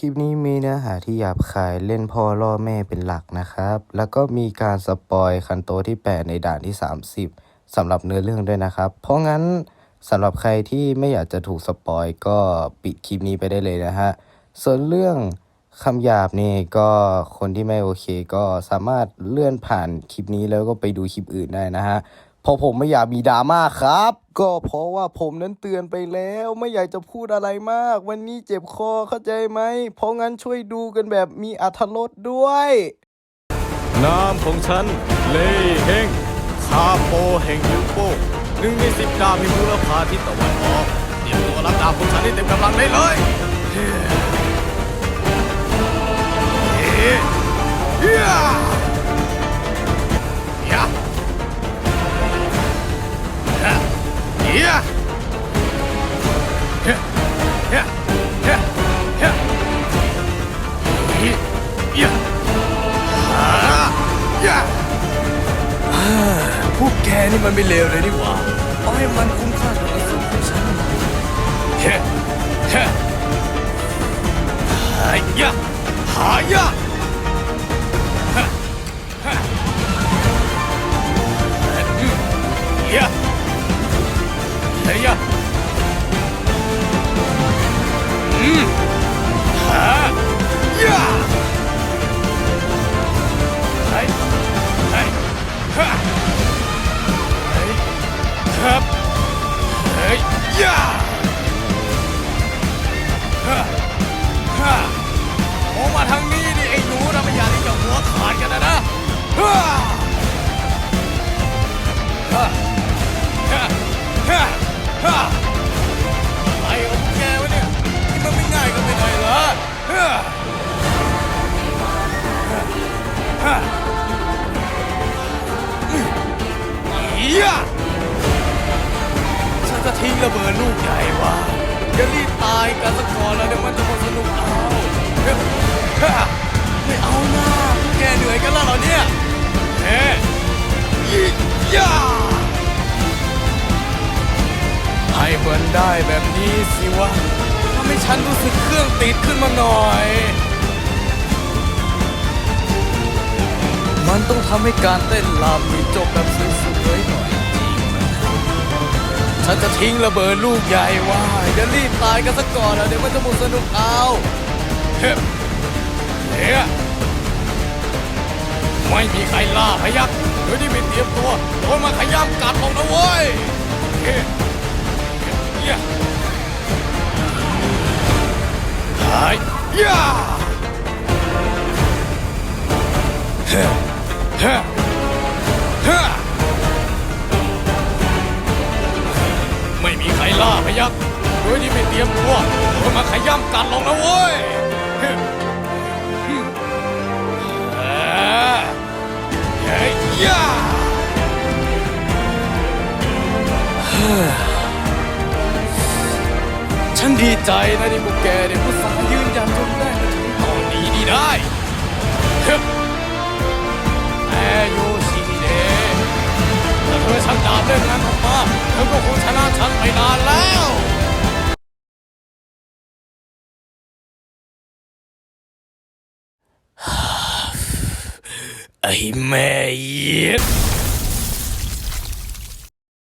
คลิปนี้มีเนื้อหาที่หยาบคายเล่นพ่อล่อแม่เป็นหลักนะครับ แล้วก็มีการสปอยคันโตที่ 8 ในด่านที่ 30สำหรับเนื้อเรื่องด้วยนะครับ เพราะงั้นสำหรับใครที่ไม่อยากจะถูกสปอยก็ปิดคลิปนี้ไปได้เลยนะฮะ ส่วนเรื่องคำหยาบนี่ก็คนที่ไม่โอเคก็สามารถเลื่อนผ่านคลิปนี้แล้วก็ไปดูคลิปอื่นได้นะฮะ ราะผมไม่อยากมีดราม่าครับ ก็เพราะว่าผมนั้นเตือนไปแล้วไม่อยากจะพูดอะไรมาก วันนี้เจ็บคอเข้าใจไหม เพราะงั้นช่วยดูกันแบบมีอรรถรสด้วยนามของฉัน เลเฮงคาโปแห่งยูโปหนึ่งในสิบดาวพิมูลพาทิศตะวันออกเตรียมตัวรับดาบของฉันให้เต็มกำลังได้เลย นี่มันไม่เลวเลยนี่หว่าเอาให้มันคุ้มค่ากับกระสุนของฉันเฮ้เฮ้หายะหายะฮ้เฮ้เฮ้ยะ ยฉันจะทิ้งระเบิดลูกใหญ่ว่ะอย่ารีบตายกันสักก่อนแล้วเดี๋ยวมันจะหมดสนุกเอาฮ้ยเฮ้ยไม่เอาหน้าแกเหนื่อยกันแล้วเหรอเนี่ยเฮ้ยย่าให้เหมือนได้แบบนี้สิวะทำให้ฉันรู้สึกเครื่องติดขึ้นมาหน่อย มันต้องทำให้การเต้นรำมีจบแบบสว ฉันจะทิ้งระเบิดลูกใหญ่ว่าเดี๋ยวรีบตายกันซะก่อนนะเดี๋ยวมันจะหมดสนุกเอาเฮ้ยเฮ้ยไม่มีใครล่าพยักโดยที่ไม่เตรียมตัวโดนมาขย้ำกัดลงนะเว้ยเฮ้ยเฮ้ยหายย่าเฮ้เฮ้ ล่าพยักโดยที่ไม่เตรียมตัวโดนมาขย้ำกัดลงนะเว้ยเฮ้ย่าฉันดีใจนะที่พวกแกเนี่ยผู้สายืนยันจนได้มาถึงตอนนี้นี่ได้เฮ้แต่โยชิเดะถ้าเธอชักดาบเล่มนั้น มาเธอก็คงชนะฉันไปนานแล้วไอ้แม่ย็ด